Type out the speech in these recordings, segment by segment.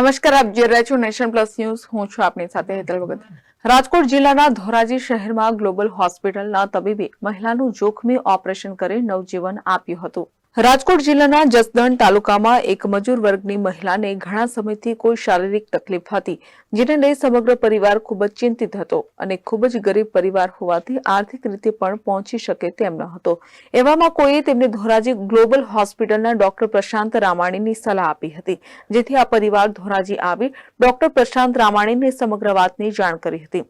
નમસ્કાર, આપ જે રહ્યા છો નેશન પ્લસ ન્યૂઝ. હું છું આપની સાથે હેતલ ભગત. રાજકોટ જિલ્લાના ધોરાજી શહેરમાં ગ્લોબલ હોસ્પિટલના તબીબે મહિલાનું જોખમી ઓપરેશન કરી નવજીવન આપ્યું હતું. રાજકોટ જિલ્લાના જસદણ તાલુકામાં એક મજૂર વર્ગની મહિલાને ઘણા સમયથી કોઈ શારીરિક તકલીફ હતી, જેને લઈ સમગ્ર પરિવાર ખૂબ જ ચિંતિત હતો અને ખૂબ જ ગરીબ પરિવાર હોવાથી આર્થિક રીતે પણ પહોંચી શકે તેમ ન હતો. એવામાં કોઈએ તેમને ધોરાજી ગ્લોબલ હોસ્પિટલના ડોક્ટર પ્રશાંત રામાણીની સલાહ આપી હતી, જેથી આ પરિવાર ધોરાજી આવી ડોક્ટર પ્રશાંત રામાણીને સમગ્ર વાતની જાણ કરી હતી.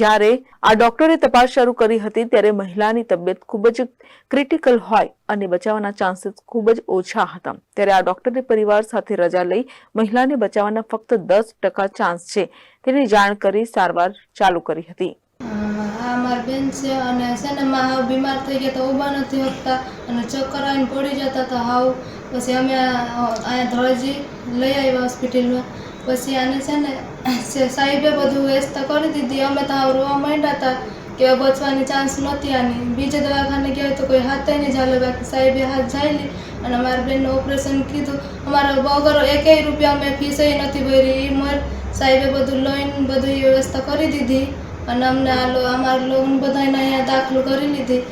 જ્યારે આ ડોક્ટરે તપાસ શરૂ કરી હતી ત્યારે મહિલાની તબિયત ખૂબ જ ક્રિટિકલ હોય અને બચાવવાના ચાન્સીસ ખૂબ જ ઓછા હતા. ત્યારે આ ડોક્ટરે પરિવાર સાથે રજા લઈ મહિલાને બચાવવાના ફક્ત દસ ટકા ચાન્સ છે તેની જાણ કરી સારવાર ચાલુ કરી હતી. બેન છે અને છે ને માં બીમાર થઈ ગયા તો ઊભા નથી શકતા અને ચક્કર આવીને પડી જતા હતા હાવ. પછી અમે અહીંયા ધોળજી લઈ આવ્યા હોસ્પિટલમાં. પછી આને છે ને સાહેબે બધું વ્યવસ્થા કરી દીધી. અમે તો રોવા માંડ્યા હતા કે બચવાની ચાન્સ નહોતી આની. બીજે દવાખાને ગયા તો કોઈ હાથે નહીં ચાલે. બાકી સાહેબે હાથ જાયલી અને અમારા બેનનું ઓપરેશન કીધું. અમારો બગરો એકેય રૂપિયા અમે ફીસ નથી ભરી એ મર સાહેબે બધું લઈને બધું વ્યવસ્થા કરી દીધી અને અમને આ અમારા લોન બધાને અહીંયા દાખલ કરી લીધી.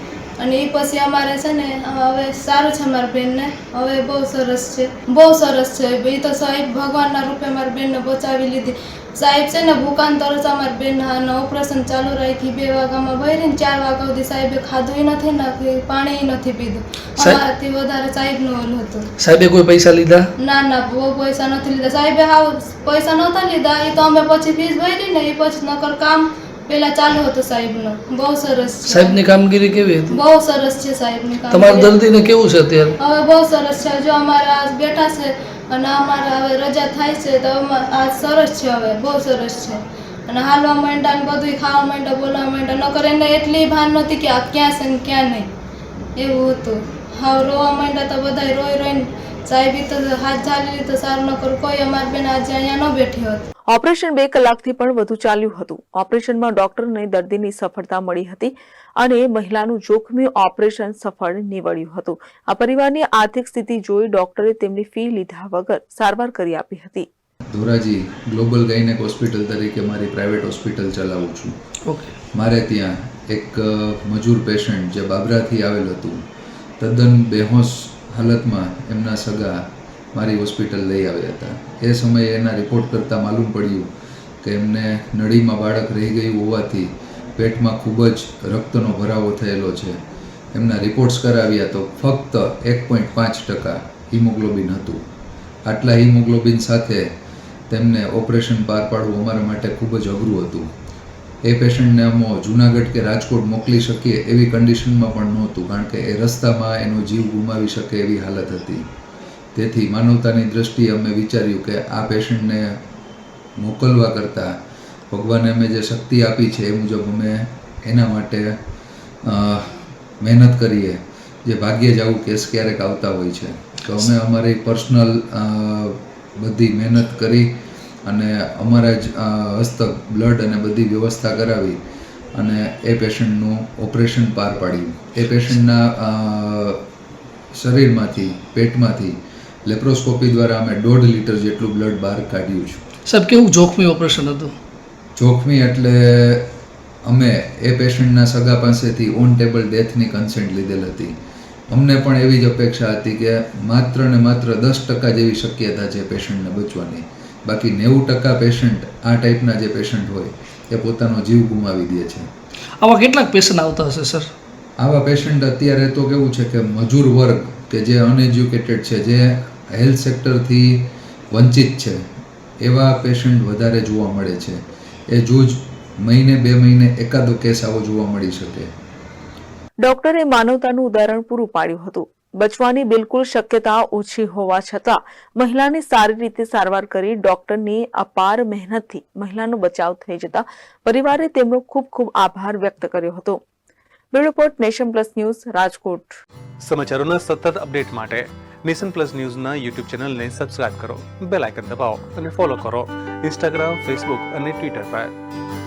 અને એ પછી અમારે છે ને હવે સારું છે મારી બેનને. હવે બહુ સરસ છે. બહુ સરસ છે. એ તો સાહેબ ભગવાનના રૂપે મારી બેનને બચાવી લીધી. સાહેબ છે ને ભૂકાન તરસ અમારી બેન ઓપરેશન ચાલુ રાખી બે વાગ્યામાં ભરીને ચાર વાગ્યા સુધી સાહેબે ખાધું નથી નાખ્યું પાણી નથી પીધું. અમારાથી વધારે સાહેબનું ઓલું હતું. સાહેબે કોઈ પૈસા લીધા? ના ના બહુ પૈસા નથી લીધા. સાહેબે હાવ પૈસા નહોતા લીધા. એ તો અમે પછી ફીસ ભરી ને એ પછી નકર કામ પેલા ચાલુ હતું સાહેબનું. બહુ સરસ છે. સાહેબની કામગીરી કેવી હતી? બહુ સરસ છે સાહેબની તમારા દર્દીને કેવું છે અત્યારે? હવે બહુ સરસ છે. જો અમારા બેઠા છે અને અમારે હવે રજા થાય છે તો આ સરસ છે હવે. બહુ સરસ છે. અને હાલવા માંડ્યા ને બધું ખાવા માંડ્યા બોલવા માંડ્યા. નકર એને એટલી ભાન નહોતી કે આ ક્યાં છે ને ક્યાં નહીં. એવું હતું. હાવ રોવા માંડ્યા તો બધા રોઈ રોઈને સાહેબી તો હાથ ઝાલી તો સારું નકર કોઈ અમારી બેન આજે અહીંયા ન બેઠી હોત. ઓપરેશન બે કલાકથી પણ વધુ ચાલ્યું હતું. ઓપરેશનમાં ડોક્ટરને દર્દીની સફળતા મળી હતી અને મહિલાનું જોખમી ઓપરેશન સફળ નીવડ્યું હતું. આ પરિવારની આર્થિક સ્થિતિ જોઈ ડોક્ટરે તેમની ફી લીધા વગર સારવાર કરી આપી હતી. ધોરાજી ગ્લોબલ ગાયનેક હોસ્પિટલ તરીકે મારી પ્રાઇવેટ હોસ્પિટલ ચલાવું છું. ઓકે. મારે ત્યાં એક મજૂર પેશન્ટ જે બાબરાથી આવેલ હતું તદ્દન બેહોશ હાલતમાં એમના સગા મારી હોસ્પિટલ લઈ આવ્યા હતા. એ સમયે એના રિપોર્ટ કરતાં માલુમ પડ્યું કે એમને નળીમાં બાળક રહી ગયું હોવાથી પેટમાં ખૂબ જ રક્તનો ભરાવો થયેલો છે. એમના રિપોર્ટ્સ કરાવ્યા તો ફક્ત એક પોઈન્ટ પાંચ ટકા હિમોગ્લોબિન હતું. આટલા હિમોગ્લોબિન સાથે તેમને ઓપરેશન પાર પાડવું અમારા માટે ખૂબ જ અઘરું હતું. એ પેશન્ટને અમો જુનાગઢ કે રાજકોટ મોકલી શકીએ એવી કન્ડિશનમાં પણ નહોતું, કારણ કે એ રસ્તામાં એનો જીવ ગુમાવી શકે એવી હાલત હતી. તેથી માનવતાની દ્રષ્ટિએ અમે વિચાર્યું કે આ પેશન્ટને મોકલવા કરતાં ભગવાને અમે જે શક્તિ આપી છે એ મુજબ અમે એના માટે મહેનત કરીએ. જે ભાગ્યે જ આવું કેસ ક્યારેક આવતા હોય છે. તો અમે અમારી પર્સનલ બધી મહેનત કરી અને અમારા જ હસ્તક બ્લડ અને બધી વ્યવસ્થા કરાવી અને એ પેશન્ટનું ઓપરેશન પાર પાડ્યું. એ પેશન્ટના શરીરમાંથી પેટમાંથી લેપ્રોસ્કોપી દ્વારા અમે દોઢ લીટર જેટલું બ્લડ બહાર કાઢ્યું છે. સાહેબ કેવું જોખમી ઓપરેશન હતું? જોખમી એટલે અમે એ પેશન્ટના સગા પાસેથી ઓન ટેબલ ડેથની કન્સેન્ટ લીધેલ હતી. અમને પણ એવી જ અપેક્ષા હતી કે માત્ર ને માત્ર દસ ટકા જેવી શક્યતા છે પેશન્ટને બચવાની. બાકી નેવું ટકા પેશન્ટ આ ટાઈપના જે પેશન્ટ હોય એ પોતાનો જીવ ગુમાવી દે છે. આવા કેટલાક પેશન્ટ આવતા હશે સર આવા પેશન્ટ અત્યારે તો કેવું છે કે મજૂર વર્ગ કે જે અનએજ્યુકેટેડ છે જે હેલ્થ સેક્ટરથી વંચિત છે એવા પેશન્ટ વધારે જોવા મળે છે. એ જૂજ મહિને બે મહિને એકાદો કેસ આવો જોવા મળી શકે. ડોક્ટરે માનવતાનું ઉદાહરણ પૂરું પાડ્યું હતું. બચવાની બિલકુલ શક્યતા ઓછી હોવા છતાં મહિલાની સારી રીતે સારવાર કરી ડોક્ટરની અપાર મહેનતથી મહિલાનો બચાવ થઈ જતા પરિવારે તેમનો ખૂબ ખૂબ આભાર વ્યક્ત કર્યો હતો. Report, nation plus news, Rajkot. સમાચારોના સતત અપડેટ માટે નેશન પ્લસ ન્યૂઝના યુટ્યુબ ચેનલને સબસ્ક્રાઇબ કરો, બેલ આઇકન દબાવો અને ફોલો કરો. ઇન્સ્ટાગ્રામ, ફેસબુક અને ટ્વિટર પર.